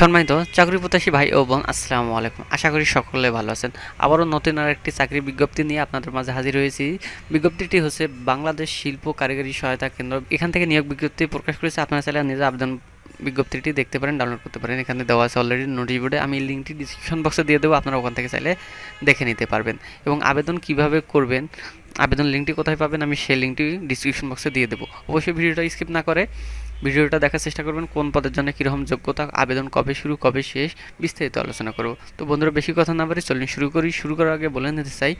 সম্মানিত চাকরি প্রত্যাশী ভাই ও বোন, আসসালামু আলাইকুম। আশা করি সকলে ভালো আছেন। আবারও নতুন আর একটি চাকরি বিজ্ঞপ্তি নিয়ে আপনাদের মাঝে হাজির হয়েছি। বিজ্ঞপ্তিটি হচ্ছে বাংলাদেশ শিল্প কারিগরি সহায়তা কেন্দ্র। এখান থেকে নিয়োগ বিজ্ঞপ্তি প্রকাশ করেছে। আপনারা চাইলে নিজে আবেদন বিজ্ঞপ্তিটি দেখতে পারেন ডাউনলোড করতে পারেন। এখানে দেওয়া আছে অলরেডি নোটিশ বোর্ডে আমি লিঙ্কটি ডিসক্রিপশন বক্সে দিয়ে দেবো। আপনারা ওখান থেকে চাইলে দেখে নিতে পারবেন। এবং আবেদন কীভাবে করবেন, আবেদন লিঙ্কটি কোথায় পাবেন, আমি সেই লিঙ্কটি ডিসক্রিপশন বক্সে দিয়ে দেবো। অবশ্যই ভিডিওটা স্কিপ না করে ভিডিওটা দেখার চেষ্টা করবেন, কোন পদের জন্য কীরকম যোগ্যতা, আবেদন কবে শুরু, কবে শেষ, বিস্তারিত আলোচনা করব। তো বন্ধুরা, বেশি কথা না বাড়ি চলুন শুরু করি। শুরু করার আগে বলে নিতে চাই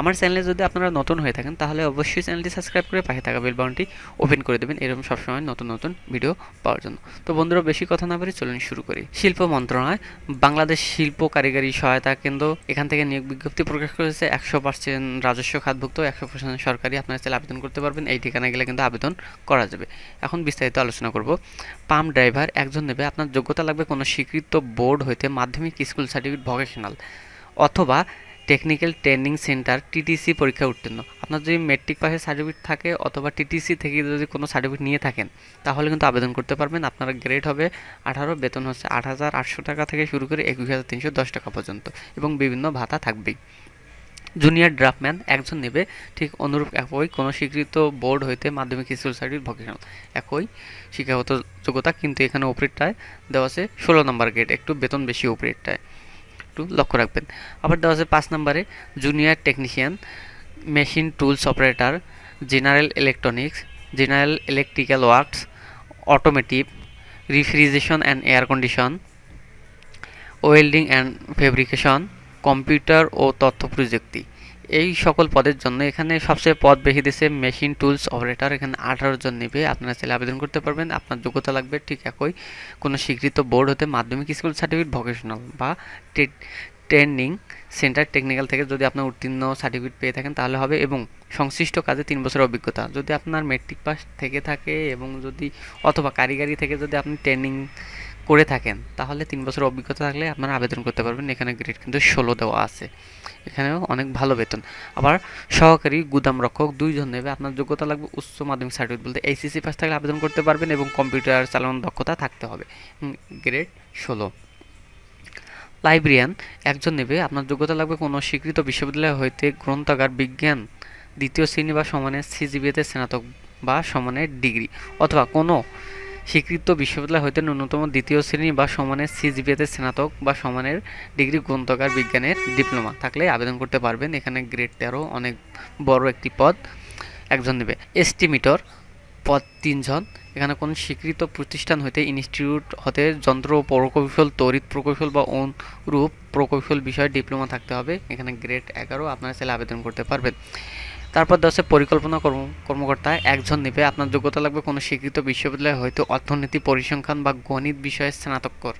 আমার চ্যানেলে যদি আপনারা নতুন হয়ে থাকেন, তাহলে অবশ্যই চ্যানেলটি সাবস্ক্রাইব করে পাশে থাকা বেল বাটনটি ওপেন করে দেবেন। এরকম সবসময় নতুন নতুন ভিডিও পাওয়ার জন্য। তো বন্ধুরা, বেশি কথা না বলে চলুন শুরু করি। শিল্প মন্ত্রণালয়, বাংলাদেশ শিল্প কারিগরি সহায়তা কেন্দ্র, এখান থেকে নিয়োগ বিজ্ঞপ্তি প্রকাশ করেছে। একশো পার্সেন্ট রাজস্ব খাতভুক্ত, একশো পার্সেন্ট সরকারি আপনারা চাইলে আবেদন করতে পারবেন। এই ঠিকানা গেলে কিন্তু আবেদন করা যাবে। এখন বিস্তারিত আলোচনা করব। পাম্প ড্রাইভার একজন নেবে। আপনার যোগ্যতা লাগবে কোনো স্বীকৃত বোর্ড হইতে মাধ্যমিক স্কুল সার্টিফিকেট ভোকেশনাল অথবা টেকনিক্যাল ট্রেনিং সেন্টার টিটিসি পরীক্ষা উত্তীর্ণ। আপনার যদি মেট্রিক পাসের সার্টিফিকেট থাকে অথবা টিটিসি থেকে যদি কোনো সার্টিফিকেট নিয়ে থাকেন, তাহলে কিন্তু আবেদন করতে পারবেন। আপনার গ্রেড হবে আঠারো, বেতন হচ্ছে আট হাজার আটশো টাকা থেকে শুরু করে একুশ হাজার তিনশো দশ টাকা পর্যন্ত এবং বিভিন্ন ভাতা থাকবেই। জুনিয়র ড্রাফটম্যান একজন নেবে, ঠিক অনুরূপ একই কোনো স্বীকৃত বোর্ড হইতে মাধ্যমিক স্কুল সার্টিফিকেট ভোকেশনাল একই শিক্ষাগত যোগ্যতা, কিন্তু এখানে উপরেরটায় দেওয়া আছে ষোলো নম্বর গ্রেড একটু বেতন বেশি উপরেরটায়। একটু লক্ষ্য রাখবেন। আবার দেওয়া আছে পাঁচ নম্বরে junior technician machine tools operator general electronics general electrical works automotive refrigeration and air condition welding and fabrication computer ও তথ্য প্রযুক্তি। এই সকল পদের জন্য এখানে সবচেয়ে পদ বেশি দিয়েছে মেশিন, টুলস, অপারেটর। এখানে আঠারো জন নেবে। আপনারা চাইলে আবেদন করতে পারবেন। আপনার যোগ্যতা লাগবে ঠিক একই। কোনো স্বীকৃত বোর্ড হতে মাধ্যমিক স্কুল সার্টিফিকেট, ভোকেশনাল বা ট্রেনিং সেন্টার টেকনিক্যাল থেকে যদি আপনার উত্তীর্ণ সার্টিফিকেট পেয়ে থাকেন তাহলে হবে। এবং সংশ্লিষ্ট কাজে তিন বছর অভিজ্ঞতা। যদি আপনার মেট্রিক পাস থেকে থাকে এবং যদি অথবা কারিগরি থেকে যদি আপনি ট্রেনিং করে থাকেন, তাহলে তিন বছর অভিজ্ঞতা থাকলে আপনারা আবেদন করতে পারবেন। এখানে গ্রেড কিন্তু ষোলো দেওয়া আছে। এখানেও অনেক ভালো বেতন। আবার সহকারী গুদাম রক্ষক দুইজন নেবে। আপনার যোগ্যতা লাগবে উচ্চ মাধ্যমিক সার্টিফিকেট বলতে এইচএসসি পাস থাকলে আবেদন করতে পারবেন এবং কম্পিউটার চালানোর দক্ষতা থাকতে হবে। গ্রেড ষোলো। লাইব্রেরিয়ান একজন নেবে। আপনার যোগ্যতা লাগবে কোনো স্বীকৃত বিশ্ববিদ্যালয় হইতে গ্রন্থাগার, বিজ্ঞান, দ্বিতীয় শ্রেণি বা সমানে সিজিবিএতে স্নাতক বা সমানের ডিগ্রি অথবা কোনো স্বীকৃত বিশ্ববিদ্যালয় হইতে ন্যূনতম দ্বিতীয় শ্রেণি বা সমানের সিজিপিএতে স্নাতক বা সমানের ডিগ্রি গ্রন্থকার বিজ্ঞানের ডিপ্লোমা থাকলে আবেদন করতে পারবেন। এখানে গ্রেড তেরো অনেক বড় একটি পদ একজন নেবে। এস্টিমিটর পদ তিনজন। এখানে কোন স্বীকৃত প্রতিষ্ঠান হইতে ইনস্টিটিউট হতে যন্ত্র প্রকৌশল, তড়িৎ প্রকৌশল বা অনুরূপ প্রকৌশল বিষয়ে ডিপ্লোমা থাকতে হবে। এখানে গ্রেড এগারো, আপনারা চাইলে আবেদন করতে পারবেন। তারপর দশে পরিকল্পনা কর্ম কর্মকর্তা একজন নেবে। আপনার যোগ্যতা লাগবে কোনো স্বীকৃত বিশ্ববিদ্যালয়ে হয়তো অর্থনীতি, পরিসংখ্যান বা গণিত বিষয়ে স্নাতকর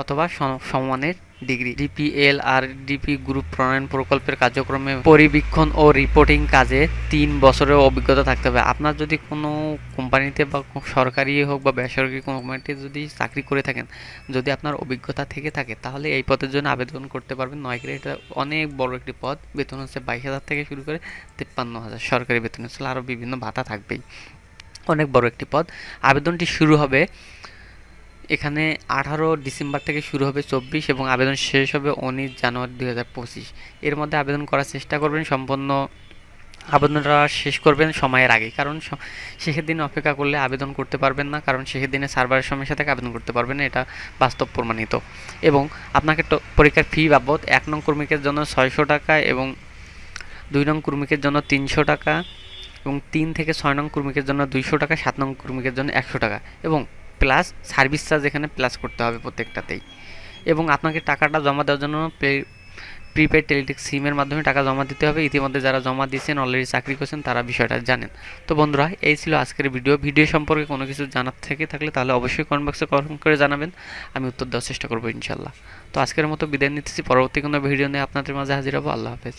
অথবা সমানের ডিগ্রি। ডিপিএল আর ডিপি গ্রুপ প্রণয়ন প্রকল্পের কার্যক্রমে পরিবীক্ষণ ও রিপোর্টিং কাজে তিন বছরের অভিজ্ঞতা থাকতে হবে। আপনার যদি কোনো কোম্পানিতে বা সরকারি হোক বা বেসরকারি কোম্পানিতে যদি চাকরি করে থাকেন, যদি আপনার অভিজ্ঞতা থেকে থাকে, তাহলে এই পদের জন্য আবেদন করতে পারবেন। নয় গ্রেড অনেক বড় একটি পদ। বেতন হচ্ছে বাইশ হাজার থেকে শুরু করে তিপ্পান্ন হাজার। সরকারি বেতন হচ্ছে আরও বিভিন্ন ভাতা থাকবেই। অনেক বড় একটি পদ। আবেদনটি শুরু হবে এখানে আঠারো ডিসেম্বর থেকে শুরু হবে চব্বিশ এবং আবেদন শেষ হবে উনিশ জানুয়ারি দুই হাজার পঁচিশ। এর মধ্যে আবেদন করার চেষ্টা করবেন, সম্পূর্ণ আবেদনটা শেষ করবেন সময়ের আগে কারণ শেষের দিন অপেক্ষা করলে আবেদন করতে পারবেন না, কারণ শেষের দিনে সার্ভারের সমস্যা থেকে আবেদন করতে পারবেন না, এটা বাস্তব প্রমাণিত। এবং আপনাকে পরীক্ষার ফি বাবদ এক নং কর্মীকের জন্য ছয়শো টাকা এবং দুই নং কর্মীকের জন্য তিনশো টাকা এবং তিন থেকে ছয় নং কর্মীকের জন্য দুইশো টাকা, সাত নং কর্মীকের জন্য একশো টাকা। এবং প্লাস সার্ভিস চার্জ এখানে প্লাস করতে হবে প্রত্যেকটাতেই। এবং আপনাকে টাকাটা জমা দেওয়ার জন্য প্রিপেড টেলিটেক সিমের মাধ্যমে টাকা জমা দিতে হবে। ইতিমধ্যে যারা জমা দিয়েছেন অলরেডি চাকরি করছেন, তারা বিষয়টা জানেন। তো বন্ধুরা, এই ছিল আজকের ভিডিও ভিডিও সম্পর্কে কোনো কিছু জানার থেকে থাকলে তাহলে অবশ্যই কমেন্ট বক্সে কমেন্ট করে জানাবেন। আমি উত্তর দেওয়ার চেষ্টা করব ইনশাল্লাহ তো আজকের মতো বিদায় নিতেছি। পরবর্তী কোনো ভিডিও নিয়ে আপনাদের মাঝে হাজির হব। আল্লাহ হাফেজ।